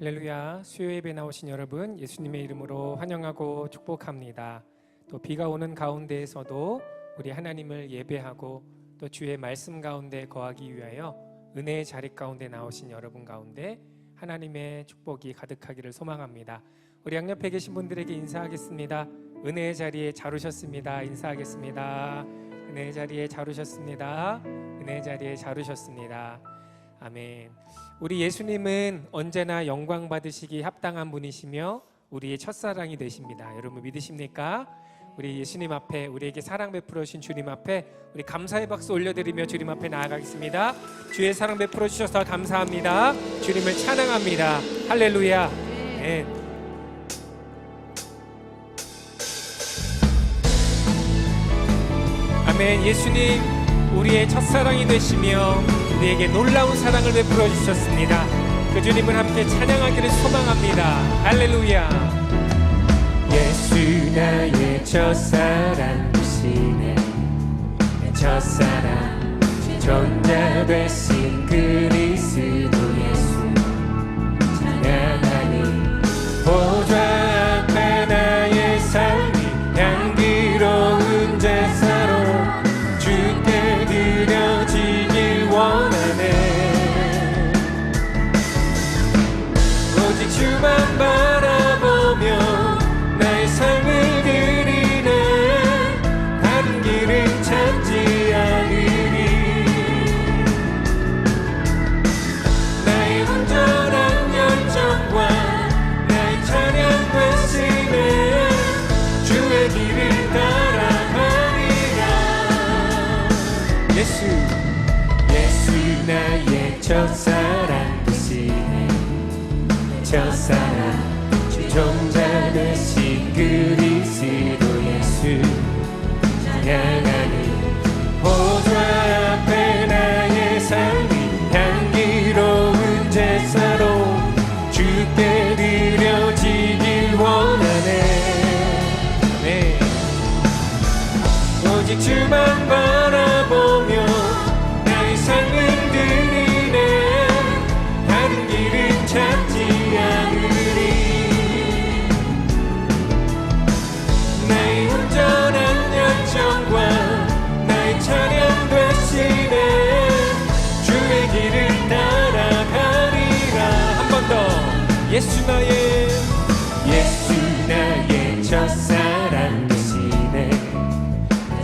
할렐루야 수요 예배 나오신 여러분 예수님의 이름으로 환영하고 축복합니다. 또 비가 오는 가운데에서도 우리 하나님을 예배하고 또 주의 말씀 가운데 거하기 위하여 은혜의 자리 가운데 나오신 여러분 가운데 하나님의 축복이 가득하기를 소망합니다. 우리 양옆에 계신 분들에게 인사하겠습니다. 은혜의 자리에 잘 오셨습니다. 인사하겠습니다. 은혜의 자리에 잘 오셨습니다. 은혜의 자리에 잘 오셨습니다. 아멘. 우리 예수님은 언제나 영광 받으시기 합당한 분이시며 우리의 첫사랑이 되십니다. 여러분 믿으십니까? 우리 예수님 앞에 우리에게 사랑 베풀어 주신 주님 앞에 우리 감사의 박수 올려드리며 주님 앞에 나아가겠습니다. 주의 사랑 베풀어 주셔서 감사합니다. 주님을 찬양합니다. 할렐루야. 아멘. 아멘. 예수님 우리의 첫사랑이 되시며 우리에게 놀라운 사랑을 베풀어 주셨습니다. 그 주님을 함께 찬양하기를 소망합니다. 할렐루야. 예수 나의 첫사랑 되시네 내 첫사랑 존재 되신 그리스도 예수 나의 예수 나의 첫사랑 되시네.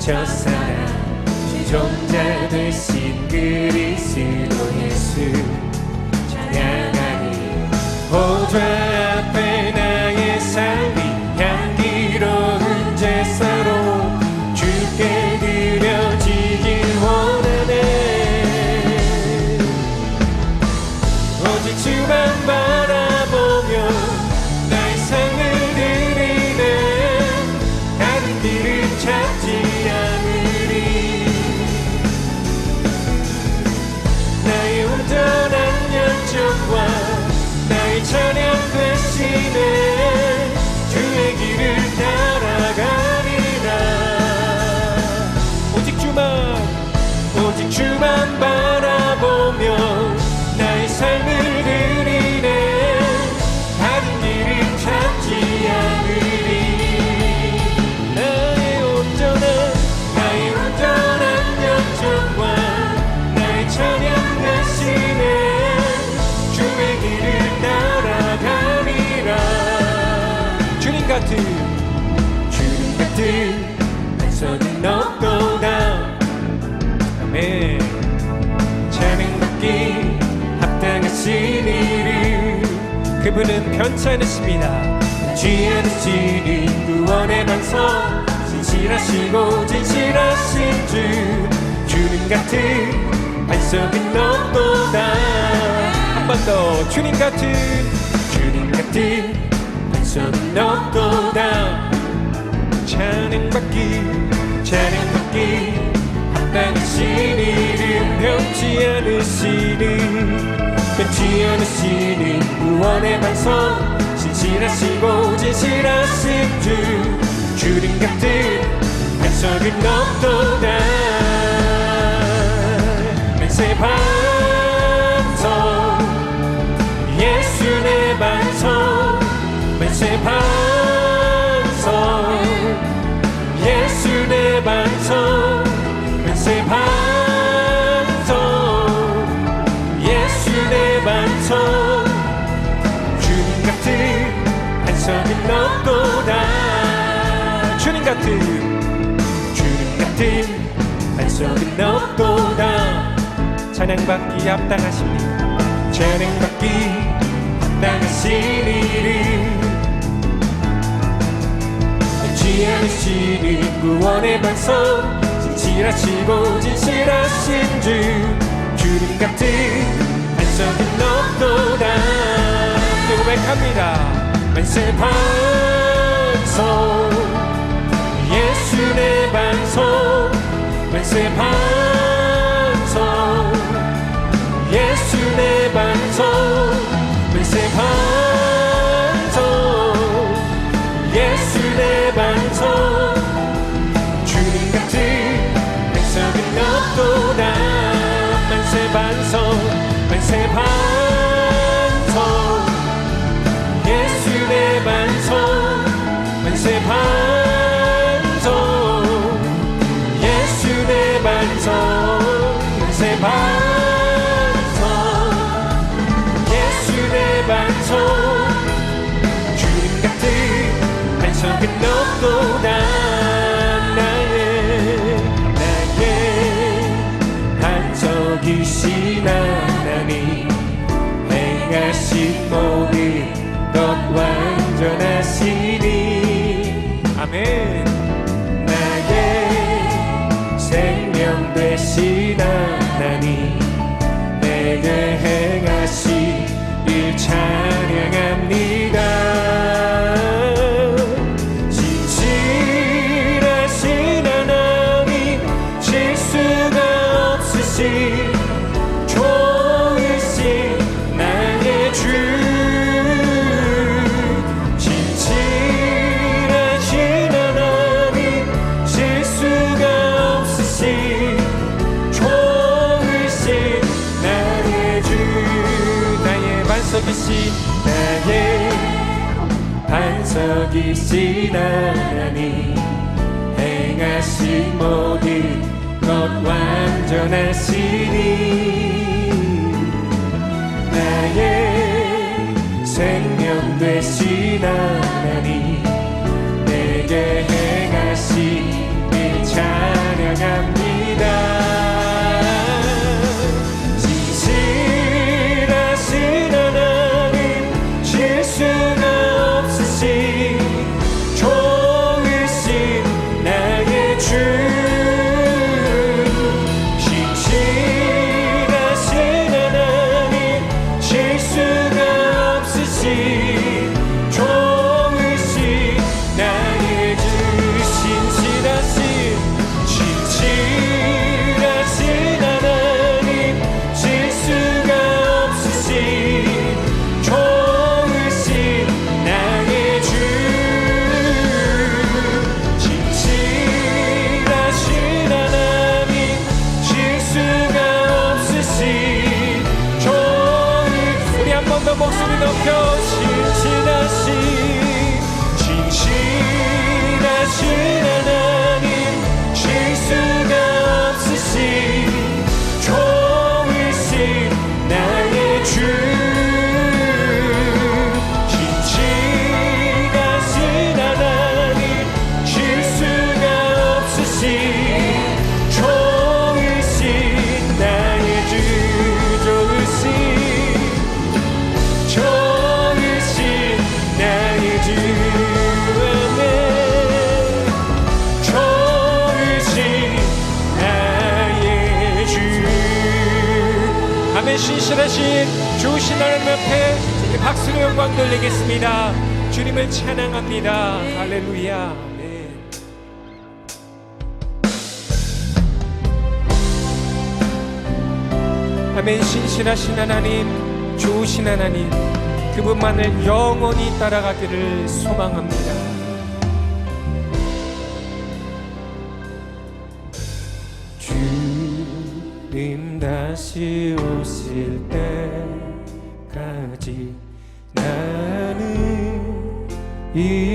첫사랑 주종자 되신 그리스도 예수. 찬양하니 보좌 주님 같은 합당하신 이름. 그분은 편치 않으십니다. 취하시는 구원의 방송 진실하시고 진실하신 주 주님 같은 반석은 없도다. 한 번 더 주님 같은 주님 같은 반석은 없도다. 찬양받기 찬양받기. 합당하신 이름 변치 않으시는 변치 않으시는 구원의 반성 진실하시고 진실하신 주 주님 같은 반석은 없도다. 맹세 반. 같은 주님 같은 반석은 없도다 찬양받기 합당하십니다 찬양받기 합당하시니를 잊지 않으시는 구원의 반석 진실하시고 진실하신 주 주님 같은 반석은 또 고백합니다 만세 반석 반석 만세 반석 예수 내 반석 만세 반석 예수 내 반석 없도 생명 되신 하나 신실하신 좋으신 하나님 앞에 이 박수로 영광 돌리겠습니다. 주님을 찬양합니다. 할렐루야. 아멘 아멘. 신실하신 하나님 좋으신 하나님 그분만을 영원히 따라가기를 소망합니다 주님 다시 오실 때까지 나는 이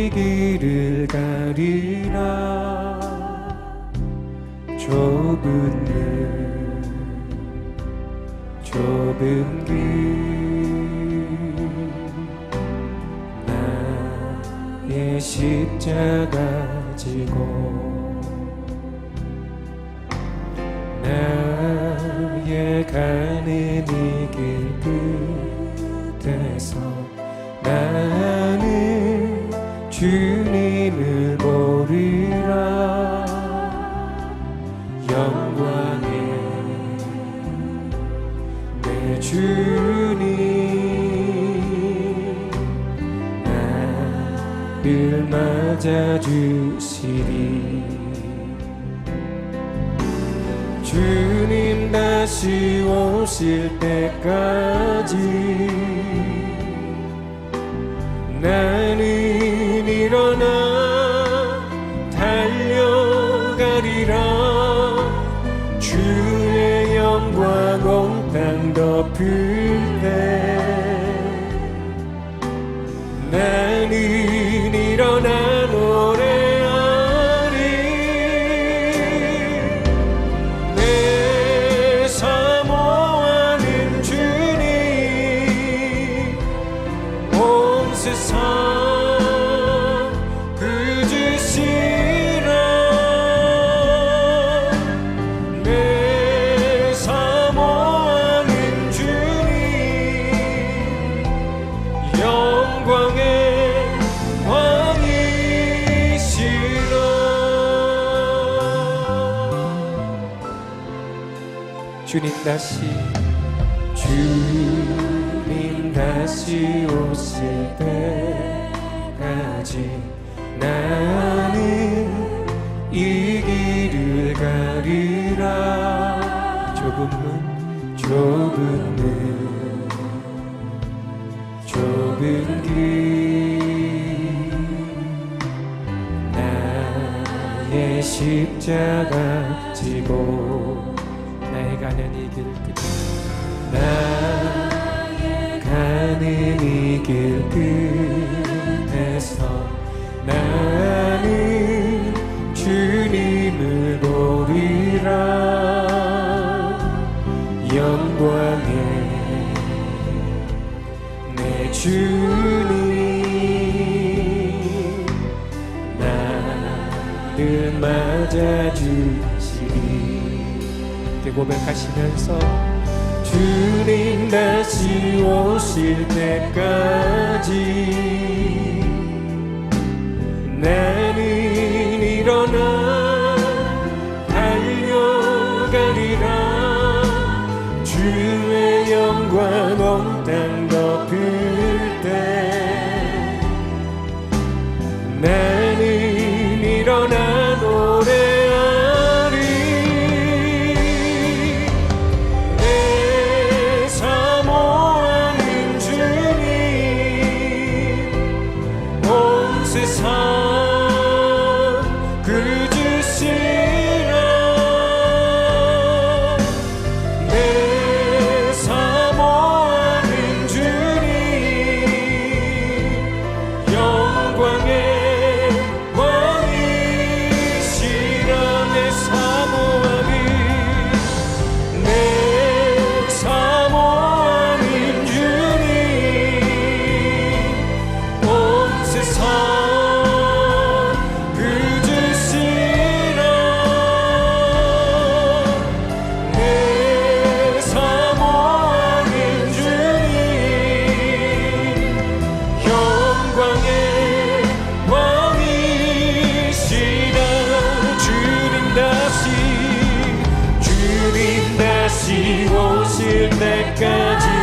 주님을 보리라. 영광의 내 주님 나를 맞아주시리. 주님 다시 오실 때까지 일어나 달려가리라. 주의 영광 온 땅 덮을 때나 주님 다시 주님 다시 오실 때까지 나는 이 길을 가리라. 좁은 문 좁은 길. 나의 십자가 지고 가는 이길 끝에. 나 가는 이길 끝에서 나는 주님을 보리라. 영광의 내 주님 나를 맞아주시리 이렇게 고백하시면서 주님 다시 오실 때까지 나는 일어나 달려가리라. 주의 영광 온땅 덮을 다시 오실 때까지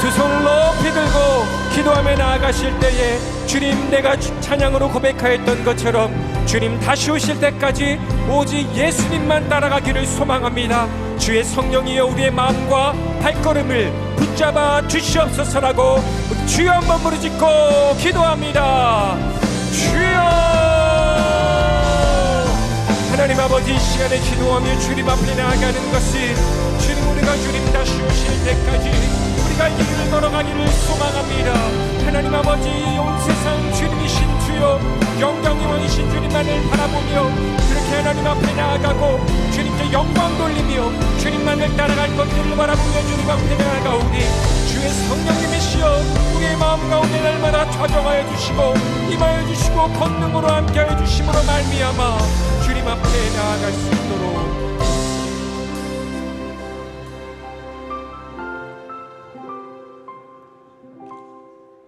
두 손을 높이 들고 기도하며 나아가실 때에 주님 내가 주- 찬양으로 고백하였던 것처럼 주님 다시 오실 때까지 오직 예수님만 따라가기를 소망합니다. 주의 성령이여 우리의 마음과 발걸음을 붙잡아 주시옵소서라고 주여 한번 부르짖고 기도합니다. 주여! 하나님 아버지 이 시간에 기도하며 주님 앞에 나아가는 것이 주님 우리가 주님 다시 오실 때까지 바라보며 그렇게 하나님 앞에 나아가고 주님께 영광 돌리며 주님만을 따라갈 것들을 바라보며 주님 앞에 나아가오니 주의 성령님이시여 우리의 마음 가운데 날마다 좌정하여 주시고 임하여 주시고 권능으로 함께하여 주심으로 말미암아 주님 앞에 나아갈 수 있도록